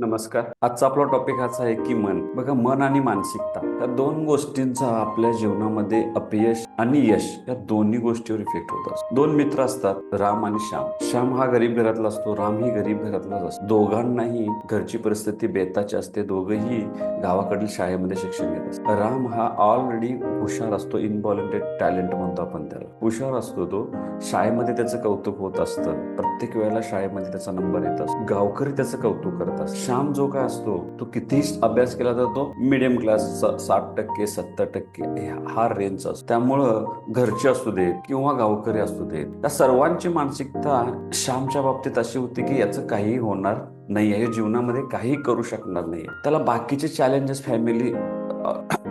नमस्कार. आजचा आपला टॉपिक हाच आहे की मन. बघा मन आणि मानसिकता या दोन गोष्टींचा आपल्या जीवनामध्ये अपयश आणि यश या दोन्ही गोष्टीवर इफेक्ट होत असतो. दोन मित्र असतात राम आणि श्याम. श्याम हा गरीब घरातला असतो राम ही गरीब घरातलाच असतो. दोघांनाही घरची परिस्थिती बेताची असते दोघही गावाकडील शाळेमध्ये शिक्षण घेत असतात. राम हा ऑलरेडी हुशार असतो इनबॉलेंटेड टॅलेंट म्हणतो आपण त्याला. हुशार असतो तो. शाळेमध्ये त्याचं कौतुक होत असतं. प्रत्येक वेळेला शाळेमध्ये त्याचा नंबर येत असतो. गावकरी त्याचं कौतुक करत श्याम जो काय असतो तो कितीही अभ्यास केला तर तो मिडियम क्लासचा साठ टक्के सत्तर टक्के हा रेंज असतो. त्यामुळं घरचे असू देत किंवा गावकरी असू देत त्या सर्वांची मानसिकता श्यामच्या बाबतीत अशी होती की याचं काहीही होणार नाही आहे जीवनामध्ये काही करू शकणार नाही त्याला बाकीचे चॅलेंजेस फॅमिली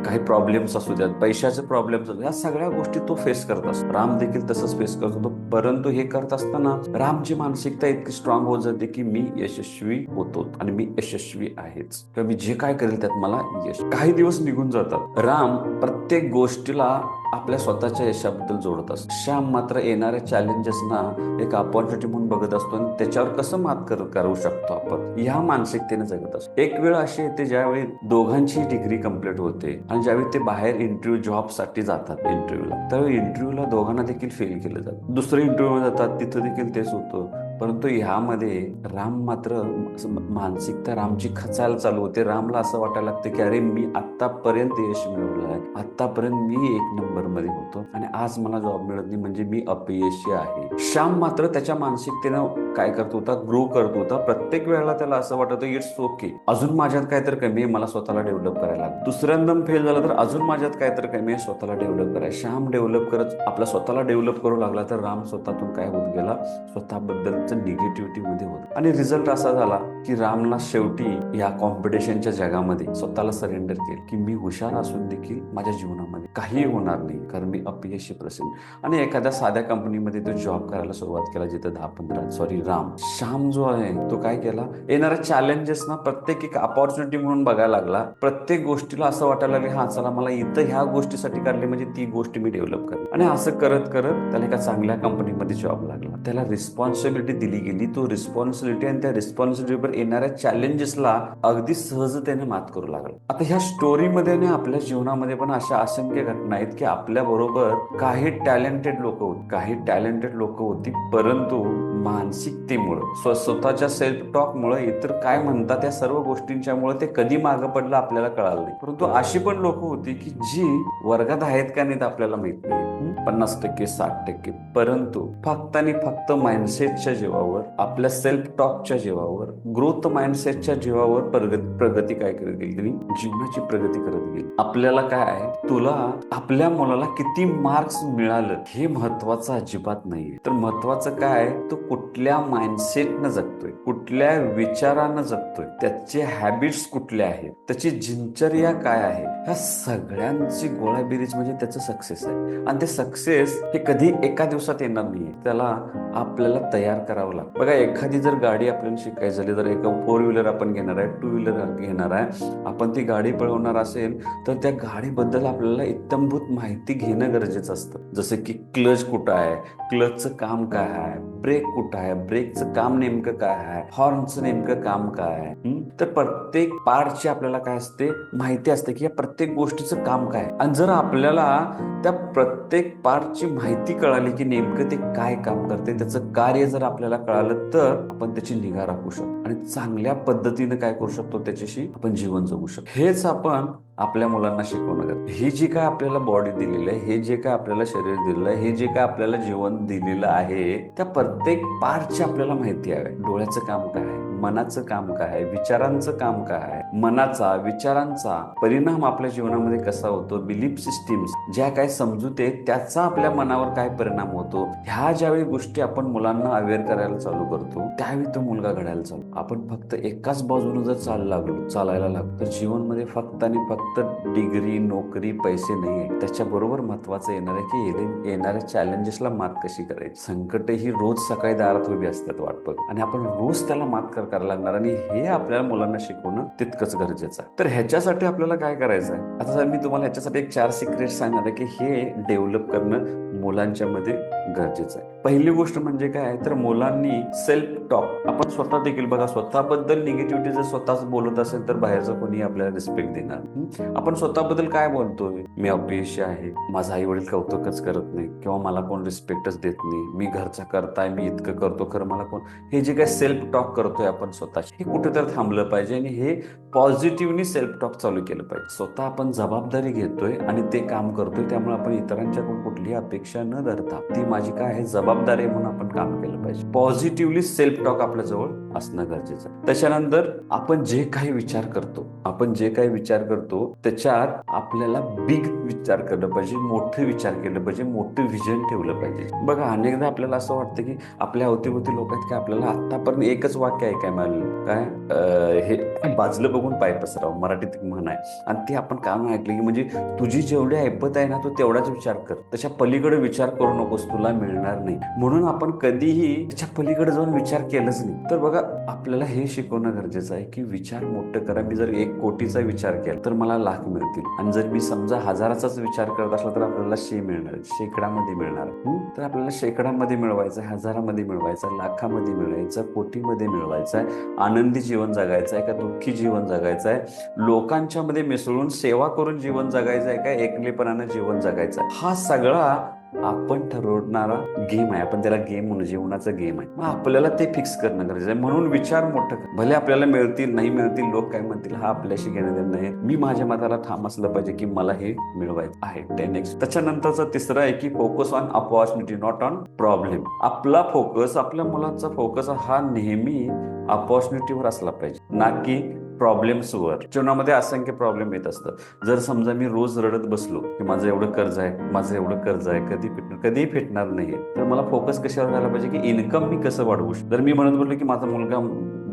काही प्रॉब्लेम्स असू द्यात पैशाचे प्रॉब्लेम्स असू या सगळ्या गोष्टी तो फेस करत असतो. राम देखील तसंच फेस करत होतो परंतु हे करत असताना रामची मानसिकता इतकी स्ट्रॉंग होत जाते की मी यशस्वी होतो आणि मी यशस्वी आहेच. किंवा मी जे काय करेल त्यात मला यश. काही दिवस निघून जातात. राम प्रत्येक गोष्टीला आपल्या स्वतःच्या यशाबद्दल जोडत असतो. श्याम मात्र येणाऱ्या चॅलेंजेसना एक अपॉर्च्युनिटी म्हणून बघत असतो आणि त्याच्यावर कसं मात कर करू शकतो आपण? ह्या मानसिकतेने जगत असतो. एक वेळ अशी येते ज्यावेळी दोघांची डिग्री कंप्लीट होते आणि ज्यावेळी ते बाहेर इंटरव्ह्यू जॉबसाठी जातात इंटरव्ह्यूला त्यावेळी इंटरव्ह्यूला दोघांना देखील फेल केलं जातं. दुसरं इंटरव्ह्यू जातात तिथं देखील तेच होतं. परंतु ह्यामध्ये राम मात्र मानसिकता रामची खचाल चालू होते. रामला असं वाटायला लागतं की अरे मी आतापर्यंत यश मिळवलं आहे. आतापर्यंत मी एक नंबरमध्ये होतो आणि आज मला जॉब मिळत नाही म्हणजे मी अपयशी आहे. श्याम मात्र त्याच्या मानसिकतेनं काय करत होता ग्रो करत होता. प्रत्येक वेळेला त्याला असं वाटत इट्स ओके अजून माझ्यात काय तर कमी आहे मला स्वतःला डेव्हलप करायला लागतं. दुसऱ्यांदा फेल झाला तर अजून माझ्यात काय तर कमी आहे स्वतःला डेव्हलप करायला. श्याम डेव्हलप करत आपला स्वतःला डेव्हलप करू लागला तर राम स्वतःतून काय होत गेला? स्वतःबद्दल निगेटिव्हिटी मध्ये होत. आणि रिझल्ट असा झाला की रामला शेवटी या कॉम्पिटिशनच्या जगामध्ये स्वतःला सरेंडर केलं. की मी हुशार असून देखील माझ्या जीवनामध्ये काही होणार नाही कारण मी अपयशी प्रसन्न आणि एखाद्या साध्या कंपनीमध्ये तो जॉब करायला सुरुवात केला जिथं दहा पंधरा सॉरी राम. श्याम जो आहे तो काय केला? येणाऱ्या चॅलेंजेस ना प्रत्येक एक अपॉर्च्युनिटी म्हणून बघायला लागला. प्रत्येक गोष्टीला असं वाटायला लागले हा चला मला इथं ह्या गोष्टीसाठी काढले म्हणजे ती गोष्ट मी डेव्हलप करेन. आणि असं करत करत त्याला एका चांगल्या कंपनीमध्ये जॉब लागला. त्याला रिस्पॉन्सिबिलिटी दिली गेली तो रिस्पॉन्सिबिलिटी आणि त्या रिस्पॉन्सिबिलिटीवर येणाऱ्या चॅलेंजेसला अगदी सहजतेने मात करू लागला. आता ह्या स्टोरीमध्ये आणि आपल्या जीवनामध्ये पण अशा असंख्य घटना आहेत की आपल्या बरोबर काही टॅलेंटेड लोक होती काही टॅलेंटेड लोक होती परंतु मानसिकतेमुळं स्वतःच्या सेल्फ टॉकमुळे इतर काय म्हणतात या सर्व गोष्टींच्यामुळे ते कधी मागं पडलं आपल्याला कळालं नाही. परंतु अशी पण लोक होती की जी वर्गात आहेत का नाहीत आपल्याला माहीत नाही. पन्नास टक्के साठ टक्के. परंतु फक्त आणि फक्त माइंडसेटच्या जीवावर आपल्या सेल्फ टॉकच्या जीवावर ग्रोथ माइंडसेटच्या जीवावर प्रगती काय करत गेली जीवनाची प्रगती करत गेली. आपल्याला काय आहे? तुला आपल्या मुलाला किती मार्क्स मिळालं हे महत्वाचं अजिबात नाहीये. तर महत्वाचं काय आहे? तो कुठल्या माइंडसेटनं जगतोय? कुठल्या विचारानं जगतोय? त्याचे हॅबिट्स कुठले आहेत? त्याची दिनचर्या काय आहे? ह्या सगळ्यांची गोळाबिरीज म्हणजे त्याचं सक्सेस आहे. आणि ते सक्सेस हे कधी एका दिवसात येणार नाही त्याला आपल्याला तयार करावं लागतं. बघा एखादी जर गाडी आपल्याला शिकायची झाली तर एक फोर व्हीलर आपण घेणार आहे टू व्हीलर घेणार आहे. आपण ती गाडी पळवणार असेल तर त्या गाडीबद्दल आपल्याला इत्तमभूत माहिती घेणं गरजेचं असतं. जसं की क्लच कुठं आहे? क्लचचं काम काय आहे? ब्रेक कुठं आहे? ब्रेकचं काम नेमकं काय आहे? हॉर्नचं नेमकं काम काय आहे? तर प्रत्येक पार्टची आपल्याला काय असते? माहिती असते की या प्रत्येक गोष्टीचं काम काय आहे. आणि जर आपल्याला त्या प्रत्येक पार्टची माहिती कळाली की नेमकं ते काय काम करते त्याचं कार्य जर आपल्याला कळालं तर आपण त्याची निगा राखू शकतो. आणि चांगल्या पद्धतीने काय करू शकतो त्याच्याशी आपण जीवन जगू शकतो. हेच आपण आपल्या मुलांना शिकवणं गरजेचं ही जी काय आपल्याला बॉडी दिलेली आहे हे जे काय आपल्याला शरीर दिलेलं आहे हे जे काय आपल्याला जीवन दिलेलं आहे त्या प्रत्येक पार्टची आपल्याला माहिती आहे. डोळ्याचं काम काय आहे? मनाचं काम काय आहे? विचारांचं काम काय आहे? मनाचा विचारांचा परिणाम आपल्या जीवनामध्ये कसा होतो? बिलीफ सिस्टीम्स ज्या काय समजूत आहेत त्याचा आपल्या मनावर काय परिणाम होतो? ह्या ज्यावेळी गोष्टी आपण मुलांना अवेअर करायला चालू करतो त्यावेळी तो मुलगा घडायला चालू. आपण फक्त एकाच बाजूने जर चाल लागलो चालायला लागलो तर जीवनमध्ये फक्त आणि फक्त डिग्री नोकरी पैसे नाही आहे त्याच्याबरोबर महत्वाचं येणार आहे की येणाऱ्या चॅलेंजेसला मात कशी करायची? संकट ही रोज सकाळी दारात उभी असतात वाट बघ आणि आपण रोज त्याला मात कर करायला लागणार आणि हे आपल्याला मुलांना शिकवणं तितकंच गरजेचं आहे. तर ह्याच्यासाठी आपल्याला काय करायचं आहे? आता सर मी तुम्हाला ह्याच्यासाठी एक चार सिक्रेट सांगणार आहे की हे डेव्हलप करणं मुलांच्या मध्ये गरजेचं आहे. पहिली गोष्ट म्हणजे काय? तर मुलांनी सेल्फ टॉक आपण स्वतः देखील बघा स्वतःबद्दल निगेटिव्हिटी जर स्वतःच बोलत असेल तर बाहेरचं कोणी आपल्याला रिस्पेक्ट देणार आपण स्वतःबद्दल काय बोलतोय? मी अपयशी आहे. माझा आई वडील कौतुकच करत नाही. किंवा मला कोण रिस्पेक्टच देत नाही. मी घरचा करताय मी इतकं करतो. खरं मला कोण हे जे काय सेल्फ टॉक करतोय आपण स्वतःशी हे कुठेतरी थांबलं पाहिजे आणि हे पॉझिटिव्हनी सेल्फ टॉक चालू केलं पाहिजे. स्वतः आपण जबाबदारी घेतोय आणि ते काम करतोय त्यामुळे आपण इतरांच्याकडून कुठलीही अपेक्षा न धरता ती माझी काय आहे? जबाबदारी आहे म्हणून आपण काम केलं पाहिजे. पॉझिटिव्हली सेल्फ टॉक आपल्या जवळ असणं गरजेचं आहे. त्याच्यानंतर आपण जे काही विचार करतो आपण जे काही विचार करतो त्याच्यात आपल्याला बिग विचार केलं पाहिजे मोठे विचार केलं पाहिजे मोठं विजन ठेवलं पाहिजे. बघा अनेकदा आपल्याला असं वाटतं की आपल्या अवतीभोवती लोक आहेत की आपल्याला आतापर्यंत एकच वाक्य आहे काय मिळालं. काय? हे बाजलं बघून पाय पसरावं मराठीत म्हण आहे. आणि ते आपण काम ऐकलं की म्हणजे तुझी जेवढी ऐपत आहे ना तू तेवढाच विचार कर. त्याच्या पलीकडे विचार करू नकोस तुला मिळणार नाही. म्हणून आपण कधीही त्याच्या पलीकडे जाऊन विचार केलाच नाही. तर बघा आपल्याला हे शिकवणं गरजेचं आहे की विचार मोठं करा. मी जर एक कोटीचा विचार केला तर मला लाख मिळतील. आणि जर मी समजा हजाराचाच विचार करत असला तर आपल्याला शे मिळणार शेकडामध्ये मिळणार. तर आपल्याला शेकडामध्ये मिळवायचं आहे हजारामध्ये मिळवायचं लाखामध्ये मिळवायचं आहे, कोटीमध्ये मिळवायचं आहे आनंदी जीवन जगायचं आहे का दुःखी जीवन जगायचं आहे? लोकांच्या मध्ये मिसळून सेवा करून जीवन जगायचं आहे का एकलेपणानं जीवन जगायचं आहे? हा सगळा आपण ठरवणारा गेम आहे. आपण त्याला गेम म्हणून जीवनाचा गेम आहे. मग आपल्याला ते फिक्स करणं गरजेचं आहे. म्हणून विचार मोठं भले आपल्याला मिळतील नाही मिळतील लोक काय म्हणतील हा आपल्याशी घेणं देणं नाही. मी माझ्या मताला ठाम असलं पाहिजे की मला हे मिळवायचं आहे. टेन एक्स त्याच्यानंतरचा तिसरा आहे की focus on opportunity not on problem आपला फोकस आपल्या मुलांचा फोकस हा नेहमी अपॉर्च्युनिटीवर असला पाहिजे. ना की प्रॉब्लेम्सवर जीवनामध्ये असंख्य प्रॉब्लेम येत असतात. जर समजा मी रोज रडत बसलो की माझं एवढं कर्ज आहे माझं एवढं कर्ज आहे कधी फिटणार कधीही फिटणार नाही तर मला फोकस कशावर झाला पाहिजे की इन्कम मी कसं वाढवू शकतो? जर मी म्हणत बोललो की माझा मुलगा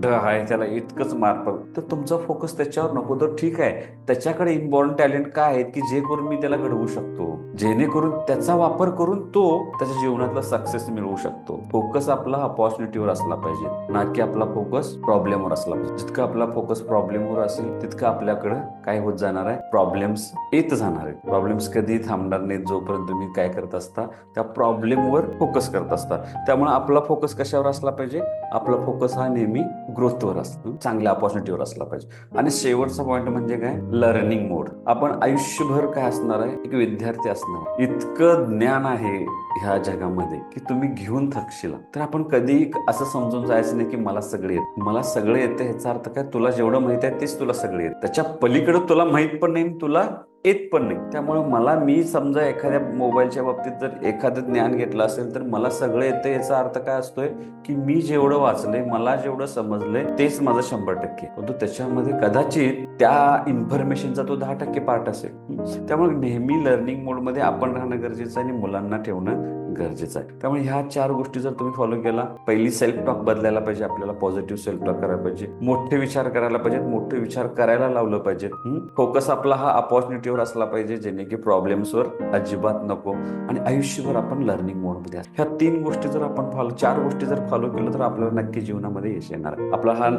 ढ आहे त्याला इतकंच मार्क तर तुमचा फोकस त्याच्यावर नको तर ठीक आहे. त्याच्याकडे इनबॉर्न टॅलेंट काय आहेत की जे करून मी त्याला घडवू शकतो? जेणेकरून त्याचा वापर करून तो त्याच्या जीवनातला सक्सेस मिळवू शकतो. फोकस आपला अपॉर्च्युनिटीवर असला पाहिजे. ना की आपला फोकस प्रॉब्लेमवर असला पाहिजे. जितका आपला फोकस प्रॉब्लेमवर असेल तितकं आपल्याकडं काय होत जाणार आहे? प्रॉब्लेम्स येत जाणार आहेत. प्रॉब्लेम्स कधी थांबणार नाहीत. जोपर्यंत तुम्ही काय करत असता त्या प्रॉब्लेमवर फोकस करत असता. त्यामुळे आपला फोकस कशावर असला पाहिजे? आपला फोकस हा नेहमी ग्रोथवर असतो चांगल्या ऑपॉर्च्युनिटीवर असला पाहिजे. आणि शेवटचा पॉईंट म्हणजे काय? लर्निंग मोड आपण आयुष्यभर काय असणार आहे? एक विद्यार्थी असणार इतकं ज्ञान आहे ह्या जगामध्ये की तुम्ही घेऊन थकशील. तर आपण कधी असं समजून जायचं नाही की मला सगळे येत. मला सगळे येते ह्याचा अर्थ काय? तुला जेवढं माहीत आहे तेच तुला सगळे येत. त्याच्या पलीकडे तुला माहीत पण नाही तुला येत पण नाही. त्यामुळे मला मी समजा एखाद्या मोबाईलच्या बाबतीत जर एखादं ज्ञान घेतलं असेल तर मला सगळं येतं. याचा अर्थ काय असतोय की मी जेवढं वाचलंय मला जेवढं समजलंय तेच माझं शंभर टक्के. परंतु त्याच्यामध्ये कदाचित त्या इन्फॉर्मेशनचा तो दहा टक्के पार्ट असेल. त्यामुळे नेहमी लर्निंग मोडमध्ये आपण राहणं गरजेचं आणि मुलांना ठेवणं गरजेचं आहे. त्यामुळे ह्या चार गोष्टी जर तुम्ही फॉलो केला पहिली सेल्फ टॉक बदलायला पाहिजे आपल्याला पॉझिटिव्ह सेल्फ टॉक करायला पाहिजे मोठे विचार करायला पाहिजेत मोठे विचार करायला लावलं पाहिजे फोकस आपला हा अपॉर्च्युनिटीवर असला पाहिजे जेणे की प्रॉब्लेम्सवर अजिबात नको आणि आयुष्यभर आपण लर्निंग मोडमध्ये ह्या तीन गोष्टी जर आपण फॉलो चार गोष्टी जर फॉलो केलं तर आपल्याला नक्की जीवनामध्ये यश येणार आपला हा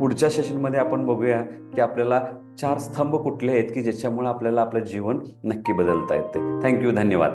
पुढच्या सेशनमध्ये आपण बघूया की आपल्याला चार स्तंभ कुठले आहेत की ज्याच्यामुळे आपल्याला आपलं जीवन नक्की बदलता येते. थँक्यू धन्यवाद.